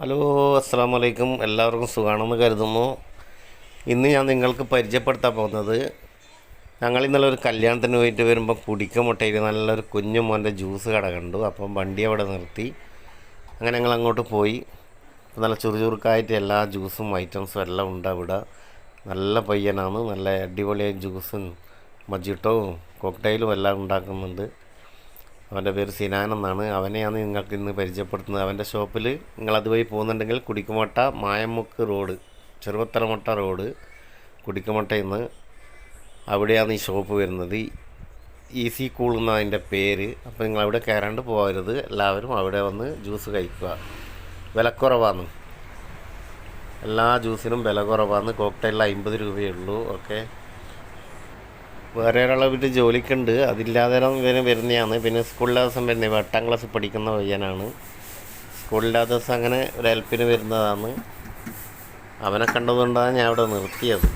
Hello അസ്സാം വലൈക്കും എല്ലാവർക്കും സുഖമാണെന്ന് കരുതുന്നു. ഇന്ന് ഞാൻ നിങ്ങൾക്ക് പരിചയപ്പെടുത്താൻ പോകുന്നത് ഞങ്ങൾ ഇന്നലെ ഒരു കല്യാണത്തിന് പോയിട്ട് വരുമ്പോൾ കുടിക്കമുട്ടയിൽ നല്ലൊരു കുഞ്ഞു മോന്റെ ജ്യൂസ് കട കണ്ടു. അപ്പം വണ്ടി അവിടെ നിർത്തി. അങ്ങനെ ഞങ്ങൾ അങ്ങോട്ട് പോയി. നല്ല ചുറുചുറുക്കായിട്ട് എല്ലാ ജ്യൂസും ഐറ്റംസും എല്ലാം ഉണ്ട് അവിടെ. നല്ല പയ്യനാണ്. നല്ല അടിപൊളിയായ ജ്യൂസും മജിട്ടവും കോക്ടെയിലും എല്ലാം ഉണ്ടാക്കുന്നുണ്ട്. അവന്റെ പേര് സിനാൻ എന്നാണ്. അവനെയാണ് നിങ്ങൾക്ക് ഇന്ന് പരിചയപ്പെടുത്തുന്നത്. അവന്റെ ഷോപ്പിൽ നിങ്ങൾ അതുവഴി പോകുന്നുണ്ടെങ്കിൽ കുടിക്കുമട്ട മായമുക്ക് റോഡ് ചെറുപത്തലമുട്ട റോഡ് കുടിക്കുമട്ടയിൽ നിന്ന് അവിടെയാണ് ഈ ഷോപ്പ് വരുന്നത്. ഈസി കൂൾ എന്നാണ് അതിന്റെ പേര്. അപ്പോൾ നിങ്ങൾ അവിടെ കയറാണ്ട് പോകരുത്. എല്ലാവരും അവിടെ വന്ന് ജ്യൂസ് കഴിക്കുക. വിലക്കുറവാണ് എല്ലാ ജ്യൂസിനും വില കുറവാണ്. കോക്ടെയിലിൽ അമ്പത് രൂപയേ ഉള്ളൂ. ഓക്കെ. വേറെ ഒരാളെ വീട്ടിൽ ജോലിക്കുണ്ട്. അതില്ലാതെ ഇവന് വരുന്നതാണ്. പിന്നെ സ്കൂളിലെ ദിവസം വരുന്നത് എട്ടാം ക്ലാസ് പഠിക്കുന്ന പയ്യനാണ്. സ്കൂളിലെ ദിവസം അങ്ങനെ ഒരു ഹെൽപ്പിന് വരുന്നതാണ്. അവനെ കണ്ടതുകൊണ്ടാണ് ഞാൻ അവിടെ നിർത്തിയത്.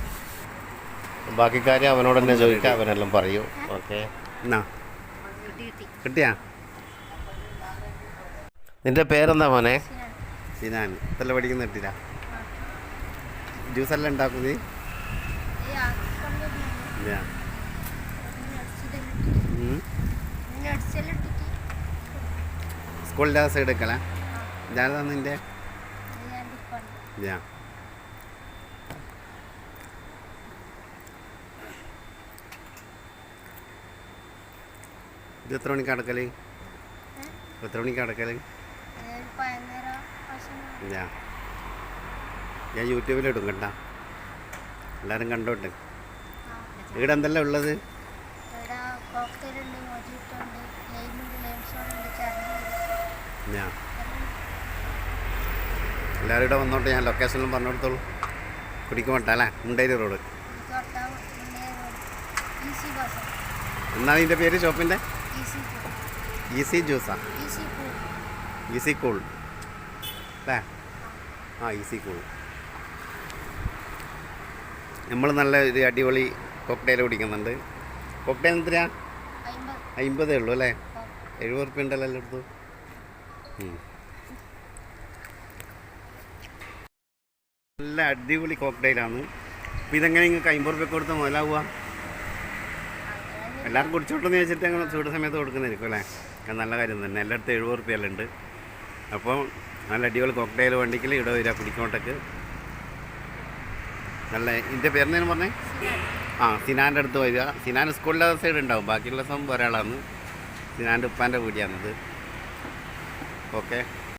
ബാക്കി കാര്യം അവനോട് തന്നെ ചോദിക്കാം അവനെല്ലാം പറയൂ. ഓക്കെ. എന്നാ? കിട്ടിയാ? നിന്റെ പേരെന്താ മോനെ? സിനാൻ ഇതല്ല പഠിക്കുന്ന കിട്ടില്ല ജ്യൂസ് ഉണ്ടാക്കുന്നത് ഉണ്ടാക്കും സൈഡ് എടുക്കല? ഞാനതാ നിന്റെ ഇല്ല ഇത് എത്ര മണിക്ക് അടക്കൽ? എത്ര മണിക്ക് അടക്കൽ? ഞാൻ യൂട്യൂബിലിടും കണ്ട എല്ലാവരും കണ്ടോട്ടെ? ഇവിടെ എന്തെല്ലാം ഉള്ളത്? ഞാൻ എല്ലാവരും ഇവിടെ വന്നോട്ടെ ഞാൻ ലൊക്കേഷനിലും പറഞ്ഞു കൊടുത്തോളൂ അല്ലേ മുണ്ടേരി റോഡ്. എന്നാണ് ഇതിന്റെ പേര് ഷോപ്പിന്റെ ഈസി ജ്യൂസാ ഈസി കൂൾ. അല്ലേ? ആ ഈസി കൂൾ. നമ്മൾ നല്ല ഒരു അടിപൊളി കോക്ടെയിൽ കുടിക്കുന്നുണ്ട്. കോക്ടെയിൽ എത്രയാ അമ്പതേ ഉള്ളൂ അല്ലേ? എഴുപത് റുപ്യ ഉണ്ടല്ലോ എല്ലാം എടുത്തു ഉം. നല്ല അടിപൊളി കോക്ടെയിലാണ് അപ്പോൾ ഇതെങ്ങനെ നിങ്ങൾക്ക് അമ്പത് റുപ്യ കൊടുത്താൽ മുതലാവുക? എല്ലാവർക്കും കുടിച്ചോട്ടെന്ന് വെച്ചിട്ട് ഞങ്ങൾ ചൂട് സമയത്ത് കൊടുക്കുന്നതായിരിക്കും അല്ലേ? അത് നല്ല കാര്യം തന്നെ. എല്ലായിടത്തും എഴുപത് റുപ്യ ഉണ്ട്. അപ്പോൾ നല്ല അടിപൊളി കോക്ടെയിൽ വണ്ടിക്കിൽ ഇവിടെ വരിക കുടിക്കോട്ടക്ക്. നല്ല ഇതിന്റെ പേരെന്തേലും പറഞ്ഞേ? ആ സിനാന്റെ അടുത്ത് വരിക. സിനാൻ സ്കൂളിലെ സൈഡ് ഉണ്ടാവും. ബാക്കിയുള്ള ദിവസം ഒരാളാണ്. സിനാന്റെ ഉപ്പാന്റെ വീടിയാണിത് ഓക്കെ